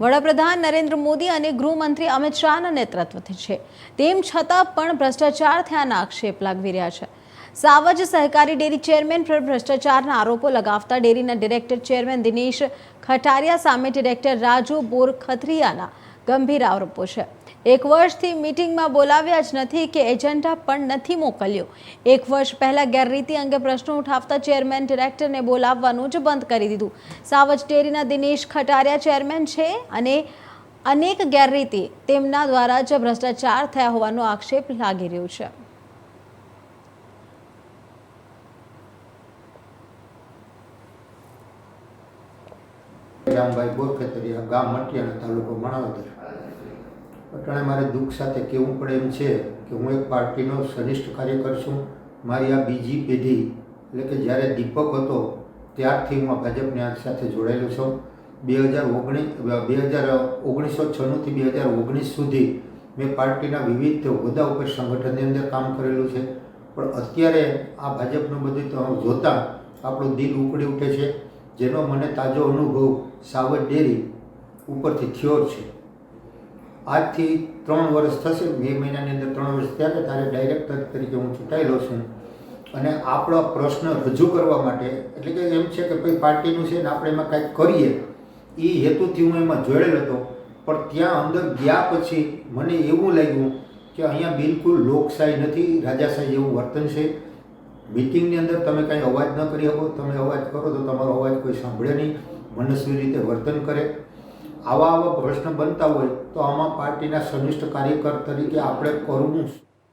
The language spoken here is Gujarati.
વડાપ્રધાન નરેન્દ્ર મોદી અને ગૃહમંત્રી અમિત શાહના નેતૃત્વથી છે. તેમ છતાં પણ ભ્રષ્ટાચાર થયાના આક્ષેપ લાગવી રહ્યા છે. સાવજ સહકારી ડેરી ચેરમેન પર ભ્રષ્ટાચારના આરોપો લગાવતા ડેરીના ડિરેક્ટર ચેરમેન દિનેશ ખટારિયા સામે ડિરેક્ટર રાજુ બોરખત્રિયાના ગંભીર આરોપો છે. એક વર્ષથી મીટિંગમાં બોલાવ્યા જ નથી કે એજન્ડા પણ નથી મોકલ્યો. એક વર્ષ પહેલા ગેરરીતિ અંગે પ્રશ્નો ઉઠાવતા ચેરમેન ડિરેક્ટરને બોલાવવાનું જ બંધ કરી દીધું. સાવજ ડેરીના દિનેશ ખટારિયા ચેરમેન છે અને અનેક ગેરરીતિ તેમના દ્વારા જ ભ્રષ્ટાચાર થયા હોવાનો આક્ષેપ લાગી રહ્યો છે. રામભાઈ બોરખેતરિયા ગામ મટિયાણા તાલુકો માણાવદર. અટાણે મારે દુઃખ સાથે કહેવું પડે એમ છે કે હું એક પાર્ટીનો સનિષ્ઠ કાર્યકર છું. મારી આ બીજી પેઢી, એટલે કે જ્યારે દીપક હતો, ત્યારથી હું આ ભાજપની આ સાથે જોડાયેલો છું. બે હજાર ઓગણીસ બે હજાર ઓગણીસો છન્નુંથી બે હજાર ઓગણીસ સુધી મેં પાર્ટીના વિવિધ હોદ્દા ઉપર સંગઠનની અંદર કામ કરેલું છે. પણ અત્યારે આ ભાજપનું બધું તો જોતાં આપણું દિલ ઉકળી ઉઠે છે. જેનો મને તાજો અનુભવ સાવજ ડેરી ઉપરથી થયો છે. આજથી ત્રણ વર્ષ થશે, બે મહિનાની અંદર ત્રણ વર્ષ થયા કે ત્યારે ડાયરેક્ટર તરીકે હું ચૂંટાયેલો છું. અને આપણો પ્રશ્ન રજૂ કરવા માટે, એટલે કે એમ છે કે ભાઈ પાર્ટીનું છે ને આપણે એમાં કાંઈક કરીએ, એ હેતુથી હું એમાં જોડેલો હતો. પણ ત્યાં અંદર ગયા પછી મને એવું લાગ્યું કે અહીંયા બિલકુલ લોકશાહી નથી, રાજાશાહી જેવું વર્તન છે. મિટિંગની અંદર તમે કાંઈ અવાજ ન કરી શકો. તમે અવાજ કરો તો તમારો અવાજ કોઈ સાંભળે નહીં. મનસ્વી રીતે વર્તન કરે. આવા આવા પ્રશ્ન બનતા હોય તો આમાં પાર્ટીના સનિષ્ઠ કાર્યકર તરીકે આપણે કરવું